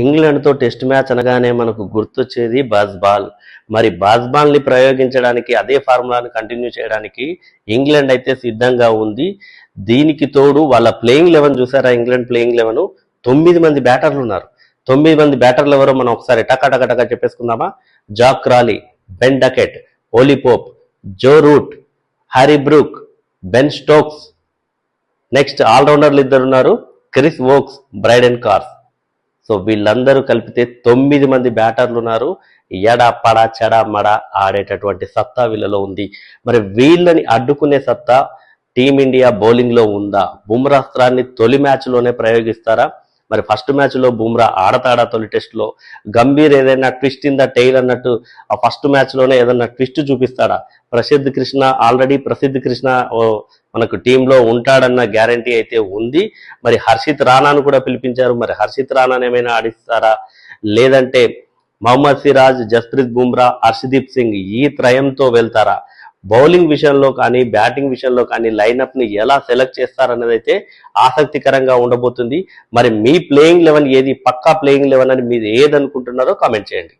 ఇంగ్లాండ్తో test match అనగానే మనకు గుర్తొచ్చేది బాజ్బాల్ మరి బాజ్బాల్ని ప్రయోగించడానికి అదే ఫార్ములాను కంటిన్యూ చేయడానికి ఇంగ్లాండ్ అయితే సిద్ధంగా ఉంది. దీనికి తోడు వాళ్ళ ప్లేయింగ్ లెవెన్ చూసారా? England playing eleven. తొమ్మిది మంది బ్యాటర్లు ఉన్నారు తొమ్మిది మంది బ్యాటర్లు ఎవరో మనం ఒకసారి టకా చెప్పేసుకుందామా? Zak Crawley Ben Duckett Ollie Pope Joe Root Harry Brook Ben Stokes. Next ఆల్రౌండర్లు ఇద్దరు ఉన్నారు Chris Woakes Brydon Carse. So వీళ్ళందరూ కలిపితే తొమ్మిది మంది బ్యాటర్లు ఉన్నారు. ఎడ పడ చెడ మడ ఆడేటటువంటి సత్తా వీళ్ళలో ఉంది. మరి వీళ్ళని అడ్డుకునే సత్తా టీమిండియా బౌలింగ్లో ఉందా బుమ్రాస్త్రాన్ని తొలి మ్యాచ్లోనే ప్రయోగిస్తారా? మరి ఫస్ట్ మ్యాచ్లో బూమ్రా బుమ్రా ఆడతాడా తొలి టెస్ట్లో గంభీర్ ఏదైనా ట్విస్ట్ ఇన్ ద టైల్ అన్నట్టు ఆ ఫస్ట్ మ్యాచ్లోనే ఏదైనా ట్విస్ట్ చూపిస్తాడా? ప్రసిద్ధ్ కృష్ణ ఆల్రెడీ ప్రసిద్ధ్ కృష్ణ మనకు టీంలో ఉంటాడన్న గ్యారంటీ అయితే ఉంది. మరి హర్షిత్ రాణాను కూడా పిలిపించారు. మరి హర్షిత్ రాణాను ఏమైనా ఆడిస్తారా? లేదంటే మహమ్మద్ సిరాజ్ జస్ప్రీత్ బుమ్రా హర్షదీప్ సింగ్ ఈ త్రయంతో వెళ్తారా? బౌలింగ్ విషయంలో కానీ బ్యాటింగ్ విషయంలో కానీ లైనప్ని ఎలా సెలెక్ట్ చేస్తారన్నది అయితే ఆసక్తికరంగా ఉండబోతుంది. మరి మీ ప్లేయింగ్ లెవెన్ ఏది పక్కా ప్లేయింగ్ లెవెన్ అని మీరు ఏదనుకుంటున్నారో కామెంట్ చేయండి.